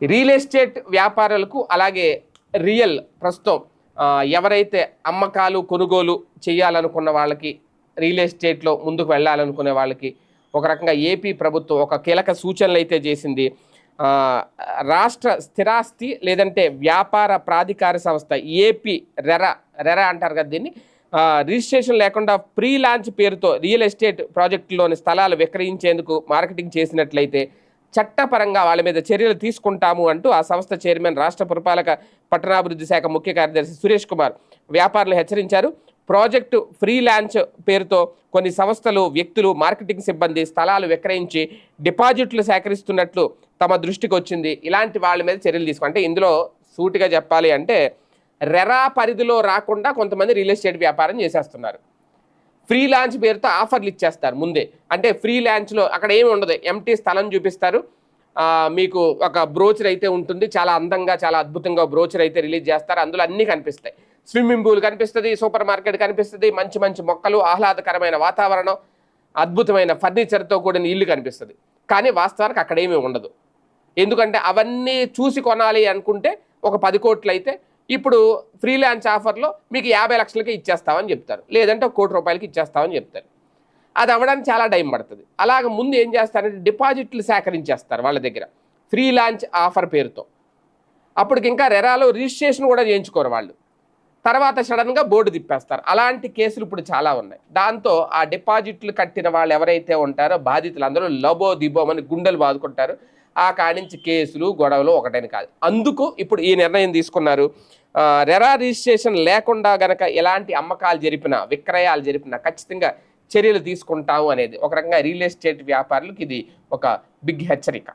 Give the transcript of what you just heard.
Real estate వ్యాపారులకు అలాగే real ప్రస్తుతం ఎవరైతే అమ్మకాలు కొనుగోలు చేయాలనుకున్న వాళ్ళకి రియల్ ఎస్టేట్లో ముందుకు వెళ్ళాలనుకునే వాళ్ళకి ఒక రకంగా ఏపీ ప్రభుత్వం ఒక కీలక సూచనలు అయితే చేసింది. రాష్ట్ర స్థిరాస్తి లేదంటే వ్యాపార ప్రాధికార సంస్థ ఏపీ రెర రెరా అంటారు కదా దీన్ని. రిజిస్ట్రేషన్ లేకుండా ప్రీ లాంచ్ పేరుతో రియల్ ఎస్టేట్ ప్రాజెక్టులోని స్థలాలు విక్రయించేందుకు మార్కెటింగ్ చేసినట్లయితే చట్టపరంగా వాళ్ళ మీద చర్యలు తీసుకుంటాము అంటూ ఆ సంస్థ చైర్మన్ రాష్ట్ర పురపాలక పట్టణాభివృద్ధి శాఖ ముఖ్య కార్యదర్శి సురేష్ కుమార్ వ్యాపారులు హెచ్చరించారు. ప్రాజెక్టు ఫ్రీ పేరుతో కొన్ని సంస్థలు వ్యక్తులు మార్కెటింగ్ సిబ్బంది స్థలాలు విక్రయించి డిపాజిట్లు సేకరిస్తున్నట్లు తమ దృష్టికి వచ్చింది. ఇలాంటి వాళ్ళ మీద చర్యలు తీసుకు అంటే ఇందులో సూటిగా చెప్పాలి అంటే రెరా పరిధిలో రాకుండా కొంతమంది రియల్ ఎస్టేట్ వ్యాపారం చేసేస్తున్నారు. ఫ్రీ లాంచ్ పేరుతో ఆఫర్లు ఇచ్చేస్తారు ముందే. అంటే ఫ్రీ లాంచ్లో అక్కడ ఏమి ఉండదు. ఎంటీ స్థలం చూపిస్తారు. మీకు ఒక బ్రోచర్ అయితే ఉంటుంది. చాలా అందంగా చాలా అద్భుతంగా బ్రోచర్ అయితే రిలీజ్ చేస్తారు. అందులో అన్నీ కనిపిస్తాయి. స్విమ్మింగ్ పూల్ కనిపిస్తుంది సూపర్ మార్కెట్ కనిపిస్తుంది మంచి మంచి మొక్కలు ఆహ్లాదకరమైన వాతావరణం అద్భుతమైన ఫర్నిచర్తో కూడిన ఇల్లు కనిపిస్తుంది. కానీ వాస్తవానికి అక్కడేమీ ఉండదు. ఎందుకంటే అవన్నీ చూసి కొనాలి అనుకుంటే ఒక పది కోట్లు అయితే ఇప్పుడు ఫ్రీలాన్స్ ఆఫర్లో మీకు యాభై లక్షలకి ఇచ్చేస్తామని చెప్తారు. లేదంటే ఒక కోటి రూపాయలకి ఇచ్చేస్తామని చెప్తారు. అది అవ్వడానికి చాలా టైం పడుతుంది. అలాగ ముందు ఏం చేస్తారంటే డిపాజిట్లు సేకరించేస్తారు వాళ్ళ దగ్గర. ఫ్రీ లాంచ్ ఆఫర్ పేరుతో. అప్పటికి ఇంకా రెరాలో రిజిస్ట్రేషన్ కూడా చేయించుకోరు వాళ్ళు. తర్వాత సడన్గా బోర్డు తిప్పేస్తారు. అలాంటి కేసులు ఇప్పుడు చాలా ఉన్నాయి. దాంతో ఆ డిపాజిట్లు కట్టిన వాళ్ళు ఎవరైతే ఉంటారో బాధితులు అందరూ లబో దిబోమని గుండెలు బాదుకుంటారు. ఆ కాడించి నుంచి కేసులు గొడవలు ఒకటని కాదు. అందుకు ఇప్పుడు ఈ నిర్ణయం తీసుకున్నారు. రెరా రిజిస్ట్రేషన్ లేకుండా గనక ఎలాంటి అమ్మకాలు జరిపినా విక్రయాలు జరిపినా ఖచ్చితంగా చర్యలు తీసుకుంటాము అనేది ఒక రకంగా రియల్ ఎస్టేట్ వ్యాపారులకు ఇది ఒక బిగ్ హెచ్చరిక.